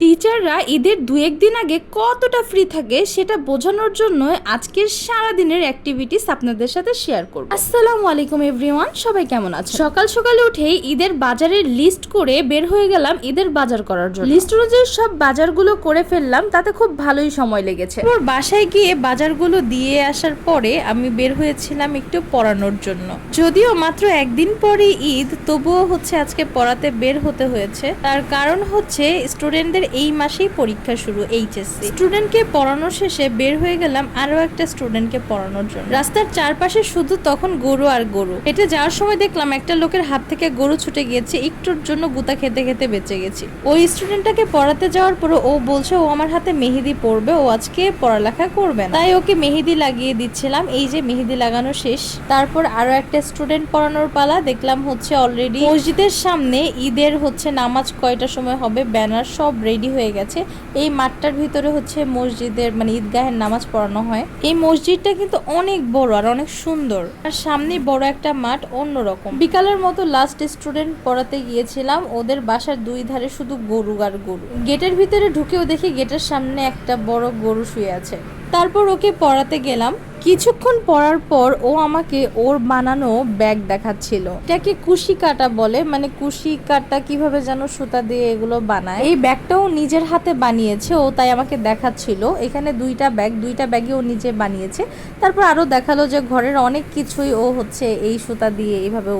টিচাররা ঈদের দু একদিন আগে কতটা ফ্রি থাকে সেটা বোঝানোর জন্য আজকের সারা দিনের অ্যাক্টিভিটিস আপনাদের সাথে শেয়ার করব। আসসালামু আলাইকুম এভরিওয়ান সবাই কেমন আছে সকাল সকালে উঠেই ঈদের বাজারের লিস্ট করে বের হয়ে গেলাম ঈদের বাজার করার জন্য। লিস্ট অনুযায়ী সব বাজারগুলো করে ফেললাম, তাতে খুব ভালোই সময় লেগেছে। তারপর বাসায় গিয়ে বাজারগুলো দিয়ে আসার পরে আমি বের হয়েছিলাম একটু পড়ানোর জন্য। যদিও মাত্র একদিন পরে ঈদ, তবুও হচ্ছে আজকে পড়াতে বের হতে হয়েছে। তার কারণ হচ্ছে স্টুডেন্টদের এই মাসেই পরীক্ষা শুরু এইচএসসি স্টুডেন্টকে পড়ানো শেষে বের হয়ে গেলাম আরও একটা স্টুডেন্টকে পড়ানোর জন্য। রাস্তার চারপাশে শুধু তখন গরু আর গরু। হেঁটে যাওয়ার সময় দেখলাম একটা লোকের হাত থেকে গরু ছুটে গিয়েছে, একটুর জন্য গুতা খেতে খেতে বেঁচে গেছি। ওই স্টুডেন্টটাকে পড়াতে যাওয়ার পরে ও বলছে, ও আমার হাতে মেহেদি পড়বে ও আজকে পড়ালেখা করবে তাই ওকে মেহেদি লাগিয়ে দিচ্ছিলাম, এই যে মেহেদি লাগানো শেষ। তারপর আরও একটা স্টুডেন্ট পড়ানোর পালা, দেখলাম হচ্ছে অলরেডি মসজিদের সামনে ঈদের হচ্ছে নামাজ কয়টার সময় হবে, ব্যানার সব রেডি। হয়ে গেছে। এই মাঠটার ভিতরে হচ্ছে মসজিদের মানে ঈদগাহের নামাজ পড়ানো হয়। এই মসজিদটা কিন্তু অনেক বড় আর অনেক সুন্দর। আর সামনে বড় একটা মাঠ অন্যরকম। বিকালের মতো লাস্ট স্টুডেন্ট পড়াতে গিয়েছিলাম। ওদের বাসার দুই ধারে শুধু গরু আর গরু। গেটের ভিতরে ঢুকেও দেখি গেটের সামনে একটা বড় গরু শুয়ে আছে। তারপর ওকে পড়াতে গেলাম। কিছুক্ষণ পড়ার পর ও আমাকে ওর বানানো ব্যাগ দেখাচ্ছিল। এটাকে কুশি কাটা বলে মানে কুশি কাটা কীভাবে যেন সুতা দিয়ে এগুলো বানায়। এই ব্যাগটাও নিজের হাতে বানিয়েছে, ও তাই আমাকে দেখাচ্ছিল। এখানে দুইটা ব্যাগ, দুইটা ব্যাগে ও নিজে বানিয়েছে। তারপর আরও দেখাল যে ঘরের অনেক কিছুই ও হচ্ছে এই সুতা দিয়ে এইভাবে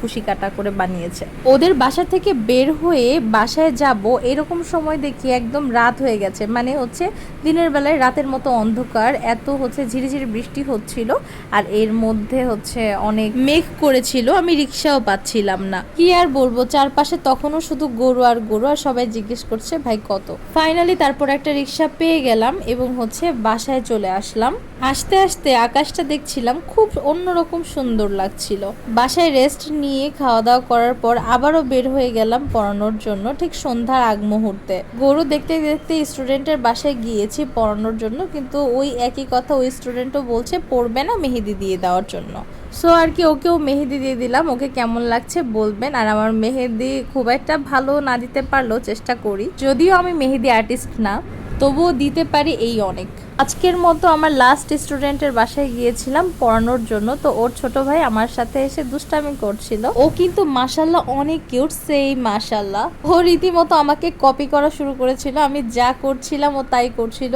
কুশি কাটা করে বানিয়েছে। ওদের বাসা থেকে বের হয়ে বাসায় যাব এরকম সময় দেখি একদম রাত হয়ে গেছে। মানে হচ্ছে দিনের বেলায় রাতের মতো অন্ধকার, এত হচ্ছে ঝিরিঝিরি বৃষ্টি হচ্ছিল আর এর মধ্যে হচ্ছে অনেক মেঘ করেছিল, আমি রিক্সাও পাচ্ছিলাম না। কি আর বলব, চারপাশে তখনও শুধু গরু আর গরু আর সবাই জিজ্ঞেস করছে, ভাই, কত? ফাইনালি তারপর একটা রিক্সা পেয়ে গেলাম এবং হচ্ছে বাসায় চলে আসলাম। আসতে আসতে আকাশটা দেখছিলাম খুব অন্যরকম সুন্দর লাগছিল। বাসায় রেস্ট নিয়ে খাওয়া দাওয়া করার পর আবারও বের হয়ে গেলাম পড়ানোর জন্য ঠিক সন্ধ্যার আগ মুহূর্তে। গরু দেখতে দেখতে স্টুডেন্টের বাসায় গিয়েছি পড়ানোর জন্য, কিন্তু ওই একই কথা, ওই স্টুডেন্টও বলছে, পড়বে না মেহেদি দিয়ে দেওয়ার জন্য। সো আর কি, ওকেও মেহেদি দিয়ে দিলাম, ওকে কেমন লাগছে বলবেন। আর আমার মেহেদি খুব একটা ভালো না দিতে পারলেও চেষ্টা করি। যদিও আমি মেহেদি আর্টিস্ট না, তবুও দিতে পারি এই অনেক। আজকের মতো আমার লাস্ট স্টুডেন্টের বাসায় গিয়েছিলাম পড়ানোর জন্য। তো ওর ছোট ভাই আমার সাথে এসে দুষ্টামি করছিল। ও কিন্তু মাসাল্লাহ অনেক কিউট সেই মাসাল্লাহ ও রীতিমতো আমাকে কপি করা শুরু করেছিল। আমি যা করছিলাম ও তাই করছিল।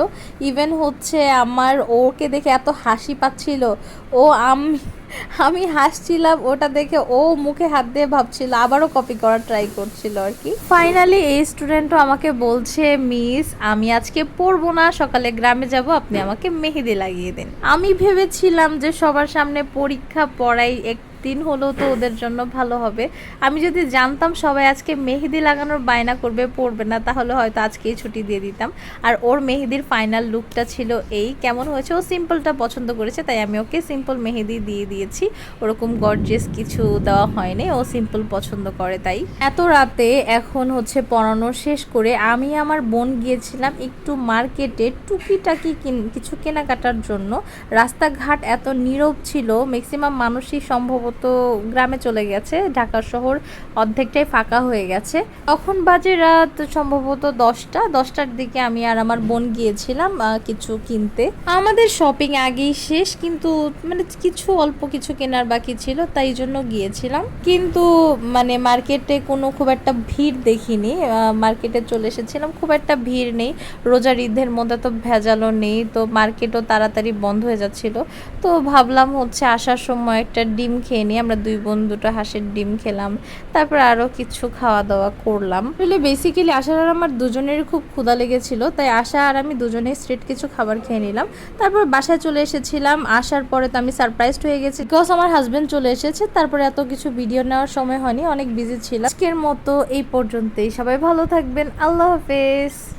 ইভেন হচ্ছে আমার ওকে দেখে এত হাসি পাচ্ছিল। ও আমি আমি হাসছিলাম ওটা দেখে ও মুখে হাত দিয়ে ভাবছিল আবারও কপি করার ট্রাই করছিল আর কি। ফাইনালি এই স্টুডেন্টও আমাকে বলছে মিস আমি আজকে পড়ব না সকালে গ্রামে যাব আপনি আমাকে মেহেদি লাগিয়ে দিন। আমি ভেবেছিলাম যে সবার সামনে পরীক্ষা পড়াই এক দিন হলেও তো ওদের জন্য ভালো হবে। আমি যদি জানতাম সবাই আজকে মেহেদি লাগানোর বায়না করবে, পড়বে না, তাহলে হয়তো আজকেই ছুটি দিয়ে দিতাম। আর ওর মেহেদির ফাইনাল লুকটা ছিল এই। কেমন হয়েছে? ও সিম্পলটা পছন্দ করেছে, তাই আমি ওকে সিম্পল মেহেদি দিয়ে দিয়েছি। ওরকম গর্জিয়াস কিছু দেওয়া হয়নি, ও সিম্পল পছন্দ করে তাই। এত রাতে এখন হচ্ছে পড়ানো শেষ করে আমি আমার বোন গিয়েছিলাম একটু মার্কেটে টুকিটাকি কিছু কেনাকাটার জন্য। রাস্তাঘাট এত নীরব ছিল ম্যাক্সিমাম মানুষই সম্ভবত গ্রামে চলে গেছে। ঢাকা শহর অর্ধেকটাই ফাঁকা হয়ে গেছে। তখন বাজে রাত সম্ভবত দশটা। দশটার দিকে আমি আর আমার বোন গিয়েছিলাম কিছু কিনতে। আমাদের শপিং আগেই শেষ, কিন্তু মানে কিছু অল্প কিছু কেনার বাকি ছিল, তাই জন্য গিয়েছিলাম। কিন্তু মানে মার্কেটে কোনো খুব একটা ভিড় দেখিনি। মার্কেটে চলে এসেছিলাম, খুব একটা ভিড় নেই। রোজার ঈদের মধ্যে তো ভেজালও নেই, তো মার্কেটও তাড়াতাড়ি বন্ধ হয়ে যাচ্ছিল। তো ভাবলাম হচ্ছে আসার সময় একটা ডিম খেয়ে নিই। আমরা দুই বোন, দুটো হাঁসের ডিম খেলাম। তারপর আরও কিছু খাওয়া দাওয়া করলাম। আসলে বেসিক্যালি আসার আর আমার দুজনেরই খুব ক্ষুধা লেগেছিল। তাই আশা আর আমি দুজনেই স্ট্রিট কিছু খাবার খেয়ে নিলাম। তারপর বাসায় চলে এসেছিলাম। আসার পরে তো আমি সারপ্রাইজড হয়ে গেছি। বিকজ আমার হাজবেন্ড চলে এসেছে, তারপরে এত কিছু ভিডিও নেওয়ার সময় হয়নি। অনেক বিজি ছিলাম। আজকের মতো এই পর্যন্তই। সবাই ভালো থাকবেন। আল্লাহ হাফেজ।